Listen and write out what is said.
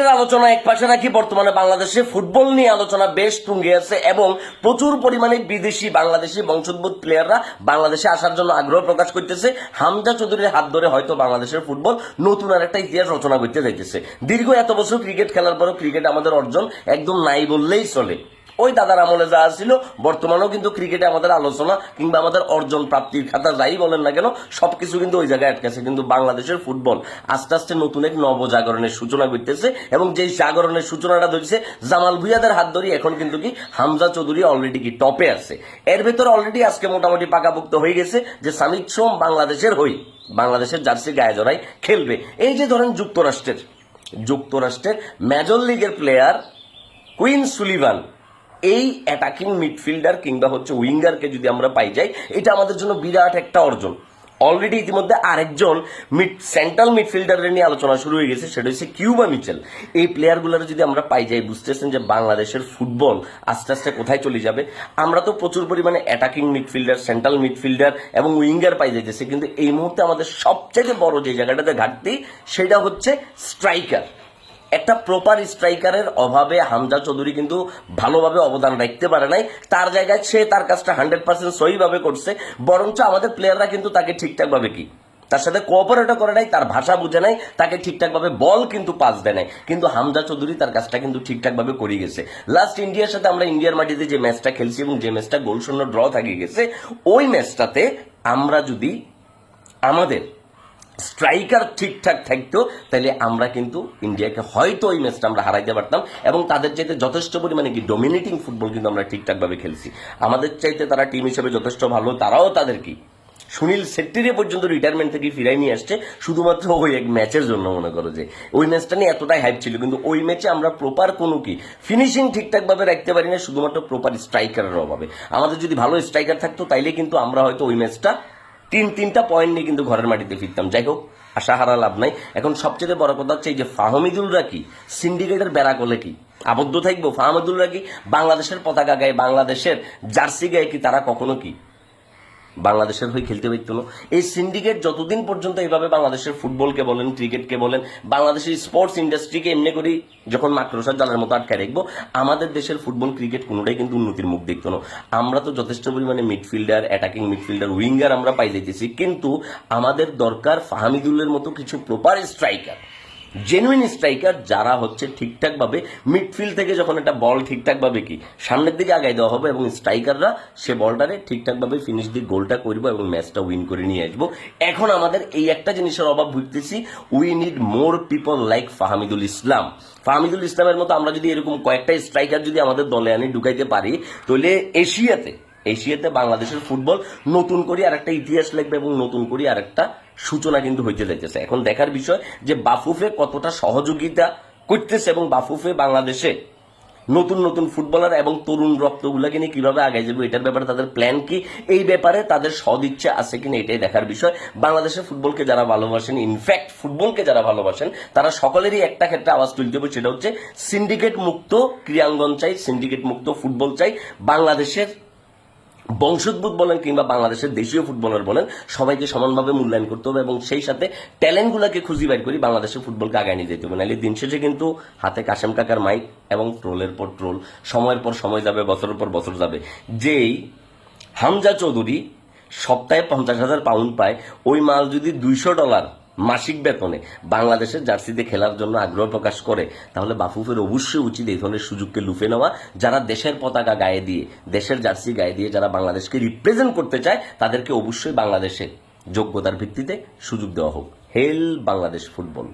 আলোচনা এক পাশে রাখি, বর্তমানে বাংলাদেশে ফুটবল নিয়ে আলোচনা বেশ তুঙ্গে আছে এবং প্রচুর পরিমাণে বিদেশি, বাংলাদেশি বংশোদ্ভূত প্লেয়াররা বাংলাদেশে আসার জন্য আগ্রহ প্রকাশ করতেছে। হামজা চৌধুরীর হাত ধরে হয়তো বাংলাদেশের ফুটবল নতুন আর একটা ইতিহাস রচনা করতে যাইতেছে। দীর্ঘ এত বছর ক্রিকেট খেলার পরও ক্রিকেট আমাদের অর্জন একদম নাই বললেই চলে। ওই দাদার আমলে যা ছিল বর্তমানেও কিন্তু ক্রিকেটে আমাদের আলোচনা কিংবা আমাদের অর্জন প্রাপ্তির খাতা যাই বলেন না কেন, সবকিছু কিন্তু ওই জায়গায় আটকেছে কিন্তু বাংলাদেশের ফুটবল। আস্তে আস্তে নতুন এক নবজাগরণের সূচনা করতেছে এবং যেই জাগরণের সূচনাটা ধরছে, জামাল ভুইয়াদের হাত ধরি এখন কিন্তু কি হামজা চৌধুরী অলরেডি কি টপে আছে। এর ভেতরে অলরেডি আজকে মোটামুটি পাকাপুক্ত হয়ে গেছে যে সামিত সোম বাংলাদেশের হই, বাংলাদেশের জার্সি গায়ে জড়াই খেলবে। এই যে ধরেন যুক্তরাষ্ট্রের যুক্তরাষ্ট্রের মেজর লিগের প্লেয়ার কুইন সুলিভান এই অ্যাটাকিং মিডফিল্ডার কিংবা হচ্ছে উইঙ্গারকে যদি আমরা পাই যাই, এটা আমাদের জন্য বিরাট একটা অর্জন। অলরেডি ইতিমধ্যে আরেকজন মিড সেন্ট্রাল মিডফিল্ডারের নিয়ে আলোচনা শুরু হয়ে গেছে, সেটা হচ্ছে কিউবা মিচেল এই প্লেয়ারগুলোর যদি আমরা পাই যাই, বুঝতেছেন যে বাংলাদেশের ফুটবল আস্তে আস্তে কোথায় চলে যাবে? আমরা তো প্রচুর পরিমাণে অ্যাটাকিং মিডফিল্ডার সেন্ট্রাল মিডফিল্ডার এবং উইঙ্গার পাই যাইতেছে কিন্তু এই মুহূর্তে আমাদের সবচেয়ে বড় যে জায়গাটাতে ঘাটতি, সেটা হচ্ছে স্ট্রাইকার একটা প্রপার স্ট্রাইকারের অভাবে হামজা চৌধুরী কিন্তু ভালোভাবে অবদান রাখতে পারে নাই। তার জায়গায় সে তার কাজটা হান্ড্রেড পার্সেন্ট সহিভাবে করছে। বরঞ্চ আমাদের প্লেয়াররা কিন্তু তাকে ঠিকঠাক ভাবে কি? তার সাথে কোঅপারেটও করে নাই, তার ভাষা বুঝে নাই, তাকে ঠিকঠাক ভাবে বল কিন্তু পাস দেয় নাই। কিন্তু হামজা চৌধুরী তার কাজটা কিন্তু ঠিকঠাক ভাবে করে গেছে। লাস্ট ইন্ডিয়ার সাথে আমরা ইন্ডিয়ার মাটিতে যে ম্যাচটা খেলছি এবং যে ম্যাচটা গোল শূন্য ড্র থাকে গেছে, ওই ম্যাচটাতে আমরা যদি আমাদের স্ট্রাইকার ঠিকঠাক থাকতো, তাহলে আমরা কিন্তু ইন্ডিয়াকে হয়তো ওই ম্যাচটা আমরা হারাইতে পারতাম এবং তাদের চাইতে যথেষ্ট পরিমাণে কি ডমিনেটিং ফুটবল কিন্তু আমরা ঠিকঠাকভাবে খেলছি। আমাদের চাইতে তারা টিম হিসেবে যথেষ্ট ভালো, তারাও তাদের কি? সুনীল সেট্টিরে পর্যন্ত রিটায়ারমেন্ট থেকে ফিরাই নিয়ে আসছে, শুধুমাত্র ওই এক ম্যাচের জন্য মনে করো যে। ওই ম্যাচটা নিয়ে এতটাই হাইপ ছিল, কিন্তু ওই ম্যাচে আমরা প্রপার কোনো কি? ফিনিশিং ঠিকঠাকভাবে রাখতে পারি না, শুধুমাত্র প্রপার স্ট্রাইকারের অভাবে। আমাদের যদি ভালো স্ট্রাইকার থাকতো, তাইলে কিন্তু আমরা হয়তো ওই ম্যাচটা তিন তিনটা পয়েন্ট নিয়ে কিন্তু ঘরের মাটিতে ফিরতাম। যাই হোক আশা হারা লাভ নাই। এখন সবচেয়ে বড় কথা হচ্ছে এই যে ফাহমিদুলরা কি? সিন্ডিকেটের বেড়া করলে কি? আবদ্ধ থাকব? ফাহমিদুলরা কি? বাংলাদেশের পতাকা গায়ে, বাংলাদেশের জার্সি গায়ে কি? তারা কখনো কি? বাংলাদেশের হয়ে খেলতে পারতো না এই সিন্ডিকেট যতদিন পর্যন্ত এইভাবে বাংলাদেশের ফুটবলকে বলেন ক্রিকেটকে বলেন, বাংলাদেশের স্পোর্টস ইন্ডাস্ট্রিকে এমনি করি যখন মাকড়সার জালের মতো আটকে রাখব, আমাদের দেশের ফুটবল ক্রিকেট কোনোটাই কিন্তু উন্নতির মুখ দেখতো না। আমরা তো যথেষ্ট পরিমাণে মিডফিল্ডার অ্যাটাকিং মিডফিল্ডার উইঙ্গার আমরা পাই যাইতেছি, কিন্তু আমাদের দরকার ফাহামিদুল্লের মতো কিছু প্রপার স্ট্রাইকার জেনুইন স্ট্রাইকার যারা হচ্ছে ঠিকঠাকভাবে মিডফিল্ড থেকে যখন একটা বল ঠিকঠাকভাবে কি সামনের দিকে আগাই দেওয়া হবে এবং স্ট্রাইকাররা সে বলটারে ঠিকঠাকভাবে ফিনিশ দিয়ে গোলটা করব এবং ম্যাচটা উইন করে নিয়ে আসব। এখন আমাদের এই একটা জিনিসের অভাব ভুগতেছি we need more people like Fahamidul Islam. Fahamidul ইসলামের মতো আমরা যদি এরকম কয়েকটা স্ট্রাইকার যদি আমাদের দলে আনি, ঢুকাইতে পারি, তাহলে এশিয়াতে এশিয়াতে বাংলাদেশের ফুটবল নতুন করে আর একটা ইতিহাস লিখবে এবং নতুন করে আর একটা সূচনা কিন্তু হইতে যাইতেছে। এখন দেখার বিষয় যে বাফুফে কতটা সহযোগিতা করতেছে এবং বাফুফে বাংলাদেশে নতুন নতুন ফুটবলার এবং তরুণ রক্তগুলোকে নিয়ে কীভাবে আগে যাবে, এটার ব্যাপারে তাদের প্ল্যান কি? এই ব্যাপারে তাদের সদিচ্ছা আছে কিনা, এটাই দেখার বিষয়। বাংলাদেশের ফুটবলকে যারা ভালোবাসেন ইনফ্যাক্ট ফুটবলকে যারা ভালোবাসেন, তারা সকলেরই একটা ক্ষেত্রে আওয়াজ তুলতে হবে, সেটা হচ্ছে সিন্ডিকেট মুক্ত ক্রীড়াঙ্গন চাই সিন্ডিকেট মুক্ত ফুটবল চাই, বাংলাদেশের বংশোদ্ভূত বলেন কিংবা বাংলাদেশের দেশীয় ফুটবলার বলেন, সবাইকে সমানভাবে মূল্যায়ন করতে হবে এবং সেই সাথে ট্যালেন্টগুলোকে খুঁজি বাইর করি বাংলাদেশের ফুটবলকে আগায় নিয়ে যেতে হবে। নাহলে দিন শেষে কিন্তু হাতে কাশেম কাকার মাইক এবং ট্রোলের পর ট্রোল, সময়ের পর সময় যাবে, বছরের পর বছর যাবে। যেই হামজা চৌধুরী সপ্তাহে পঞ্চাশ হাজার পাউন্ড পায়, ওই মাল যদি দুইশো ডলার মাসিক বেতনে। বাংলাদেশের জার্সিতে খেলার জন্য আগ্রহ প্রকাশ করে, তাহলে বাফুফের অবশ্যই উচিত এই ধরনের সুযোগকে লুফে নেওয়া। যারা দেশের পতাকা গায়ে দিয়ে, দেশের জার্সি গায়ে দিয়ে যারা বাংলাদেশকে রিপ্রেজেন্ট করতে চায়, তাদেরকে অবশ্যই বাংলাদেশে যোগ্যতার ভিত্তিতে সুযোগ দেওয়া হোক। হেল বাংলাদেশ ফুটবল